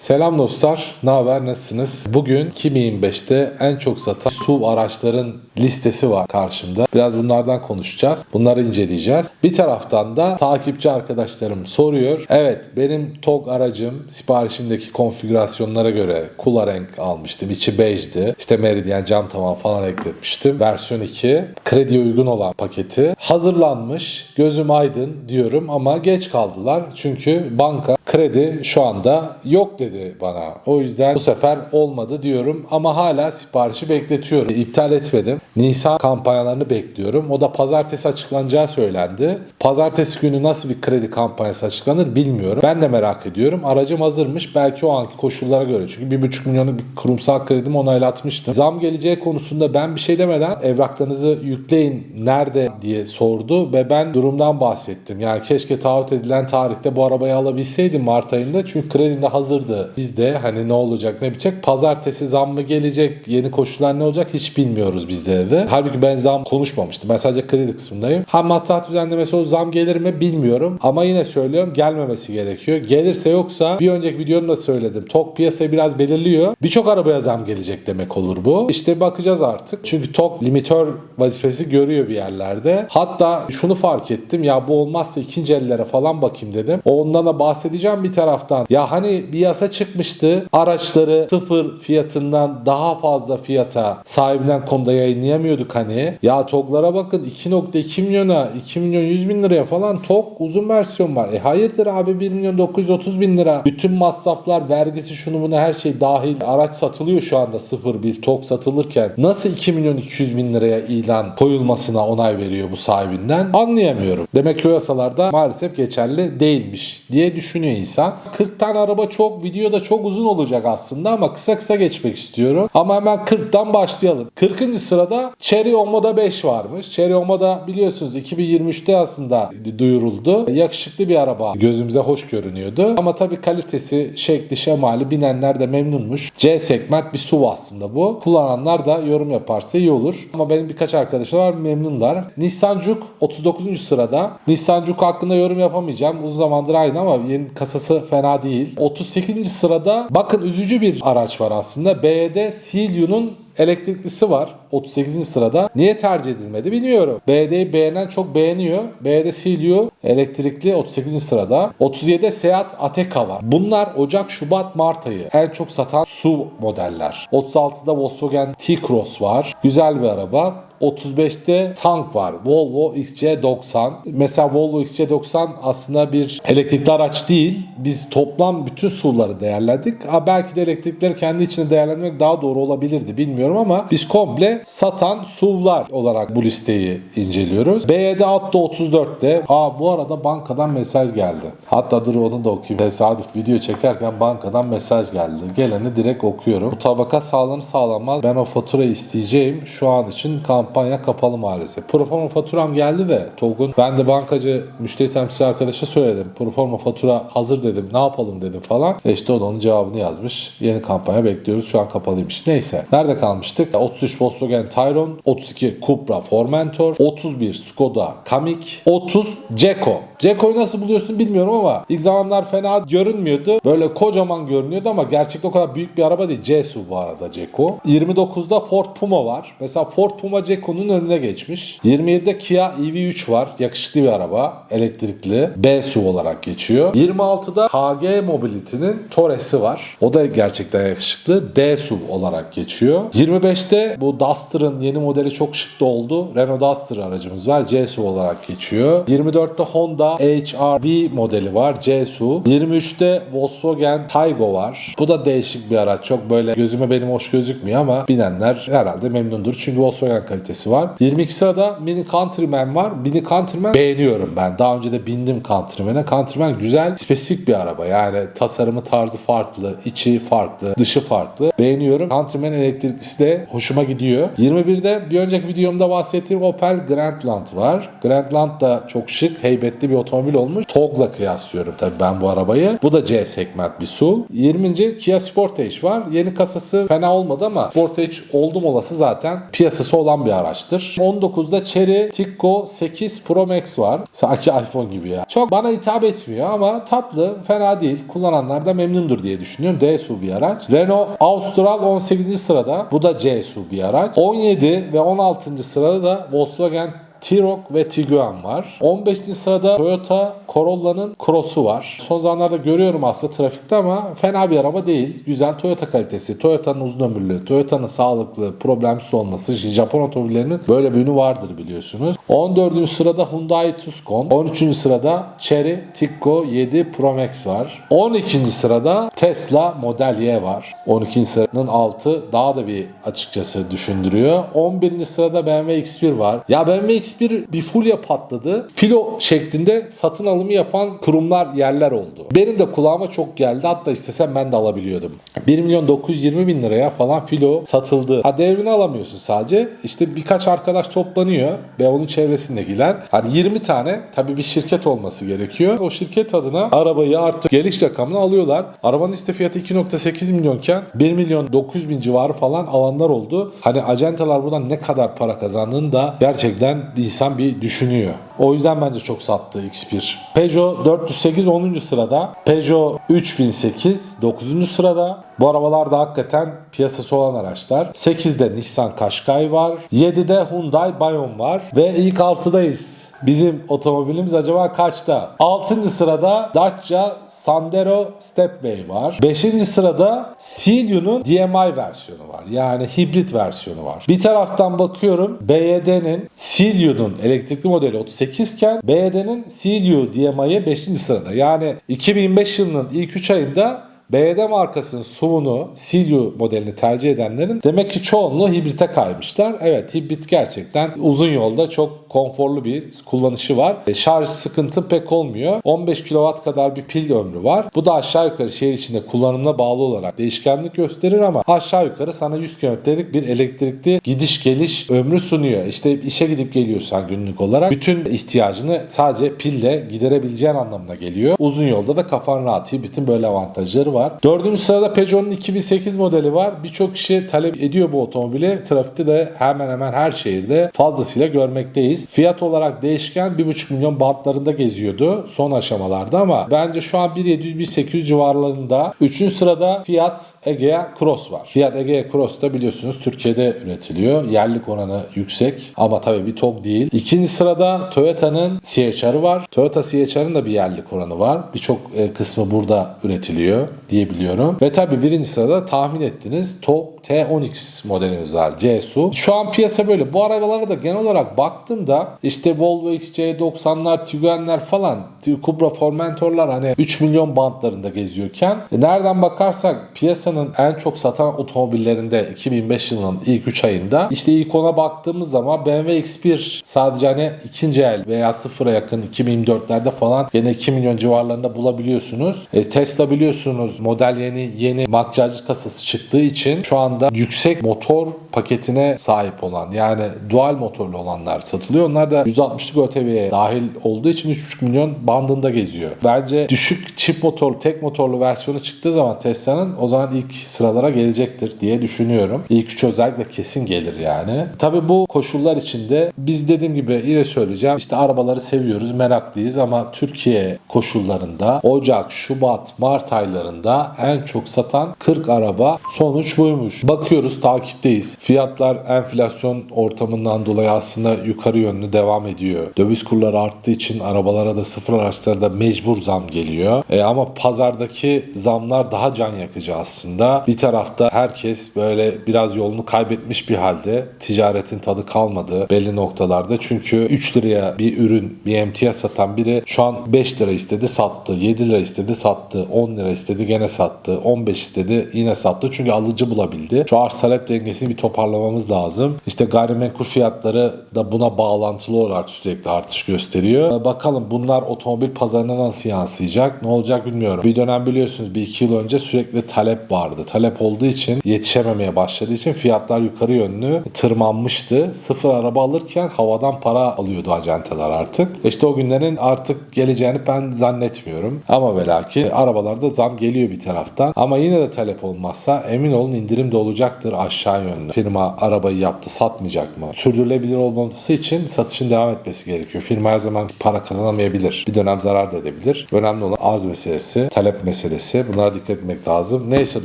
Selam dostlar, ne haber, nasılsınız? Bugün 2025'te en çok satan SUV araçların listesi var karşımda. Biraz bunlardan konuşacağız, bunları inceleyeceğiz. Bir taraftan da takipçi arkadaşlarım soruyor. Evet, benim TOG aracım siparişimdeki konfigürasyonlara göre kula renk almıştım. İçi bejdi. İşte Meridian cam tavan falan ekletmiştim. Versiyon 2. Krediye uygun olan paketi. Hazırlanmış, gözüm aydın diyorum ama geç kaldılar. Çünkü banka kredi şu anda yok dedi bana. O yüzden bu sefer olmadı diyorum ama hala siparişi bekletiyorum. İptal etmedim. Nisan kampanyalarını bekliyorum. O da pazartesi açıklanacağı söylendi. Pazartesi günü nasıl bir kredi kampanyası açıklanır bilmiyorum. Ben de merak ediyorum. Aracım hazırmış. Belki o anki koşullara göre. Çünkü 1,5 milyonluk bir kurumsal kredimi onaylatmıştım. Zam geleceği konusunda ben bir şey demeden evraklarınızı yükleyin nerede diye sordu ve ben durumdan bahsettim. Yani keşke taahhüt edilen tarihte bu arabayı alabilseydim Mart ayında. Çünkü kredim de hazırdı. Biz de hani ne olacak ne bitecek. Pazartesi zam mı gelecek? Yeni koşullar ne olacak? Hiç bilmiyoruz bizde de. Halbuki ben zam konuşmamıştım. Ben sadece kredi kısmındayım. Ha matrah düzenlemesi o zam gelir mi bilmiyorum. Ama yine söylüyorum gelmemesi gerekiyor. Gelirse yoksa bir önceki videomda söyledim. TOK piyasayı biraz belirliyor. Birçok arabaya zam gelecek demek olur bu. İşte bakacağız artık. Çünkü TOK limitör vazifesi görüyor bir yerlerde. Hatta şunu fark ettim. Ya bu olmazsa ikinci ellere falan bakayım dedim. Ondan da bahsedeceğim bir taraftan. Ya hani bir yasa çıkmıştı. Araçları sıfır fiyatından daha fazla fiyata sahibinden.com'da yayınlayamıyorduk hani. Ya TOG'lara bakın 2.2 milyona 2 milyon 100 bin liraya falan TOG uzun versiyon var. E hayırdır abi 1 milyon 930 bin lira. Bütün masraflar, vergisi şunu bunu her şey dahil. Araç satılıyor şu anda sıfır bir TOG satılırken. Nasıl 2 milyon 200 bin liraya ilan koyulmasına onay veriyor bu sahibinden? Anlayamıyorum. Demek ki o yasalarda maalesef geçerli değilmiş diye düşünüyor insan. 40 tane araba çok, video da çok uzun olacak aslında ama kısa kısa geçmek istiyorum. Ama hemen 40'tan başlayalım. 40. sırada Cherry Omoda 5 varmış. Cherry Omoda biliyorsunuz 2023'te aslında duyuruldu. Yakışıklı bir araba. Gözümüze hoş görünüyordu. Ama tabii kalitesi, şekli, şemali binenler de memnunmuş. C segment bir SUV aslında bu. Kullananlar da yorum yaparsa iyi olur. Ama benim birkaç arkadaşım var memnunlar. Nissan Juke 39. sırada. Nissan Juke hakkında yorum yapamayacağım. Uzun zamandır aynı ama yeni kasası fena değil. 38. sırada bakın üzücü bir araç var aslında. BYD Celiu'nun elektriklisi var 38. sırada. Niye tercih edilmedi bilmiyorum. BYD'yi beğenen çok beğeniyor. BYD Celio elektrikli 38. sırada. 37'de Seat Ateca var. Bunlar Ocak, Şubat, Mart ayı en çok satan SUV modeller. 36'da Volkswagen T-Cross var. Güzel bir araba. 35'te tank var. Volvo XC90. Mesela Volvo XC90 aslında bir elektrikli araç değil. Biz toplam bütün SUV'ları değerlendik. Ha, belki de elektrikleri kendi içinde değerlendirmek daha doğru olabilirdi bilmiyorum ama biz komple satan SUV'lar olarak bu listeyi inceliyoruz. BYD Atto 34'te. Aa bu arada bankadan mesaj geldi. Hatta dur onu da okuyayım. Tesadüf video çekerken bankadan mesaj geldi. Geleni direkt okuyorum. Bu tabaka sağlanır sağlanmaz ben o faturayı isteyeceğim. Şu an için kampanya kapalı maalesef. Proforma faturam geldi de TOG'un. Ben de bankacı müşteri temsilci arkadaşa söyledim. Proforma fatura hazır dedim. Ne yapalım dedim falan. E işte o da onun cevabını yazmış. Yeni kampanya bekliyoruz. Şu an kapalıymış. Neyse. Nerede kalmıştık? 33 Volkswagen Tayron, 32 Cupra Formentor, 31 Skoda Kamiq, 30 Ceko. Ceko'yu nasıl buluyorsun bilmiyorum ama ilk zamanlar fena görünmüyordu. Böyle kocaman görünüyordu ama gerçekte o kadar büyük bir araba değil. C-SUV bu arada Ceko. 29'da Ford Puma var. Mesela Ford Puma Ceko'nun önüne geçmiş. 27'de Kia EV3 var. Yakışıklı bir araba. Elektrikli. B-SUV olarak geçiyor. 26'da KG Mobility'nin Torres'i var. O da gerçekten yakışıklı. D-SUV olarak geçiyor. 25'te bu Duster'ın yeni modeli çok şık da oldu. Renault Duster aracımız var. C-SUV olarak geçiyor. 24'te Honda HR-V modeli var. C-SUV. 23'te Volkswagen Taygo var. Bu da değişik bir araç. Çok böyle gözüme benim hoş gözükmüyor ama binenler herhalde memnundur. Çünkü Volkswagen kalitesi var. 22 sırada Mini Countryman var. Mini Countryman beğeniyorum ben. Daha önce de bindim Countryman'e. Countryman güzel, spesifik bir araba. Yani tasarımı tarzı farklı, içi farklı, dışı farklı. Beğeniyorum. Countryman elektriklisi de hoşuma gidiyor. 21'de bir önceki videomda bahsettiğim Opel Grandland var. Grandland da çok şık, heybetli bir otomobil olmuş. TOG'la kıyaslıyorum tabii ben bu arabayı. Bu da C segment bir SUV. 20. Kia Sportage var. Yeni kasası fena olmadı ama Sportage oldum olası zaten piyasası olan bir bir araçtır. 19'da Cherry Tiggo 8 Pro Max var. Sanki iPhone gibi ya. Çok bana hitap etmiyor ama tatlı, fena değil. Kullananlar da memnundur diye düşünüyorum. D SUV bir araç. Renault Austral 18. sırada. Bu da C SUV bir araç. 17 ve 16. sırada da Volkswagen T-Roc ve Tiguan var. 15. sırada Toyota Corolla'nın Cross'u var. Son zamanlarda görüyorum aslında trafikte ama fena bir araba değil. Güzel Toyota kalitesi, Toyota'nın uzun ömürlü, Toyota'nın sağlıklı, problemsiz olması. Japon otomobillerinin böyle bir ünü vardır biliyorsunuz. 14. sırada Hyundai Tucson. 13. sırada Chery Tiggo 7 Pro Max var. 12. sırada Tesla Model Y var. 12. sıranın altı daha da bir açıkçası düşündürüyor. 11. sırada BMW X1 var. Ya BMW X1 bir fulya patladı. Filo şeklinde satın alımı yapan kurumlar yerler oldu. Benim de kulağıma çok geldi. Hatta istesem ben de alabiliyordum. 1 milyon 920 bin liraya falan filo satıldı. Ha devrini alamıyorsun sadece. İşte birkaç arkadaş toplanıyor ve onun çevresindekiler. Hani 20 tane tabii bir şirket olması gerekiyor. O şirket adına arabayı artık geliş rakamına alıyorlar. Arabanın liste fiyatı 2.8 milyonken 1 milyon 900 bin civarı falan alanlar oldu. Hani acentalar buradan ne kadar para kazandığını da gerçekten insan bir düşünüyor. O yüzden bence çok sattı X1. Peugeot 408 10. sırada. Peugeot 3008 9. sırada. Bu arabalar da hakikaten piyasası olan araçlar. 8'de Nissan Qashqai var. 7'de Hyundai Bayon var. Ve ilk 6'dayız. Bizim otomobilimiz acaba kaçta? 6. sırada Dacia Sandero Stepway var. 5. sırada Celiu'nun DMI versiyonu var. Yani hibrit versiyonu var. Bir taraftan bakıyorum BYD'nin Celiu'nun elektrikli modeli 38 iken BYD'nin Celiu DMI'ye 5. sırada. Yani 2025 yılının ilk 3 ayında BYD markasının SUV'unu, Silio modelini tercih edenlerin demek ki çoğunluğu hibrite kaymışlar. Evet hibrit gerçekten uzun yolda çok konforlu bir kullanışı var. E, şarj sıkıntı pek olmuyor. 15 kW kadar bir pil ömrü var. Bu da aşağı yukarı şehir içinde kullanımına bağlı olarak değişkenlik gösterir ama aşağı yukarı sana 100 kilometrelik bir elektrikli gidiş geliş ömrü sunuyor. İşte işe gidip geliyorsan günlük olarak bütün ihtiyacını sadece pille giderebileceğin anlamına geliyor. Uzun yolda da kafan rahat. Hibritin böyle avantajları var. Dördüncü sırada Peugeot'un 2008 modeli var. Birçok kişi talep ediyor bu otomobili. Trafikte de hemen hemen her şehirde fazlasıyla görmekteyiz. Fiyat olarak değişken 1,5 milyon bantlarında geziyordu son aşamalarda ama bence şu an 1.700-1.800 civarlarında. Üçüncü sırada Fiat Egea Cross var. Fiat Egea Cross da biliyorsunuz Türkiye'de üretiliyor. Yerlik oranı yüksek ama tabii bir TOG değil. İkinci sırada Toyota'nın CHR'ı var. Toyota CHR'ın da bir yerlik oranı var. Birçok e, kısmı burada üretiliyor diyebiliyorum. Ve tabii birinci sırada tahmin ettiniz TOG T10X modelimiz var. C-SUV. Şu an piyasa böyle. Bu arabalara da genel olarak baktığımda işte Volvo XC90'lar, Tiguan'lar falan, Cupra Formentor'lar hani 3 milyon bantlarında geziyorken e, nereden bakarsak piyasanın en çok satan otomobillerinde 2005 yılının ilk 3 ayında işte ilk ona baktığımız zaman BMW X1 sadece hani ikinci el veya sıfıra yakın 2024'lerde falan gene 2 milyon civarlarında bulabiliyorsunuz. E, Tesla biliyorsunuz model yeni yeni makyaj kasası çıktığı için şu anda yüksek motor paketine sahip olan yani dual motorlu olanlar satılıyor. Onlar da 160'lık ÖTV'ye dahil olduğu için 3,5 milyon bandında geziyor. Bence düşük çift motorlu, tek motorlu versiyonu çıktığı zaman Tesla'nın o zaman ilk sıralara gelecektir diye düşünüyorum. İlk üç özellikle kesin gelir yani. Tabii bu koşullar içinde biz dediğim gibi yine söyleyeceğim işte arabaları seviyoruz, meraklıyız ama Türkiye koşullarında Ocak, Şubat, Mart aylarında en çok satan 40 araba sonuç buymuş. Bakıyoruz takipteyiz. Fiyatlar enflasyon ortamından dolayı aslında yukarı yönlü devam ediyor. Döviz kurları arttığı için arabalara da sıfır araçlara da mecbur zam geliyor. E, ama pazardaki zamlar daha can yakıcı aslında. Bir tarafta herkes böyle biraz yolunu kaybetmiş bir halde ticaretin tadı kalmadı belli noktalarda. Çünkü 3 liraya bir ürün bir emtia satan biri şu an 5 lira istedi sattı. 7 lira istedi sattı. 10 lira istedi gene sattı. 15 istedi yine sattı. Çünkü alıcı bulabildi. Şu arz talep dengesini bir toparlamamız lazım. İşte gayrimenkul fiyatları da buna bağlantılı olarak sürekli artış gösteriyor. Bakalım bunlar otomobil pazarına nasıl yansıyacak? Ne olacak bilmiyorum. Bir dönem biliyorsunuz bir iki yıl önce sürekli talep vardı. Talep olduğu için yetişememeye başladığı için fiyatlar yukarı yönlü tırmanmıştı. Sıfır araba alırken havadan para alıyordu acenteler artık. İşte o günlerin artık geleceğini ben zannetmiyorum. Ama belki arabalarda zam geliyor geliyor bir taraftan. Ama yine de talep olmazsa emin olun indirim de olacaktır aşağı yönlü. Firma arabayı yaptı satmayacak mı? Sürdürülebilir olması için satışın devam etmesi gerekiyor. Firma her zaman para kazanamayabilir. Bir dönem zarar da edebilir. Önemli olan arz meselesi, talep meselesi. Bunlara dikkat etmek lazım. Neyse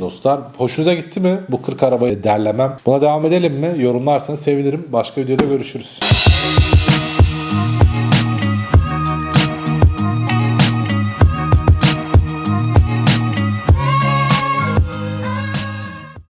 dostlar. Hoşunuza gitti mi bu 40 arabayı derlemem? Buna devam edelim mi? Yorumlarsanız sevinirim. Başka videoda görüşürüz.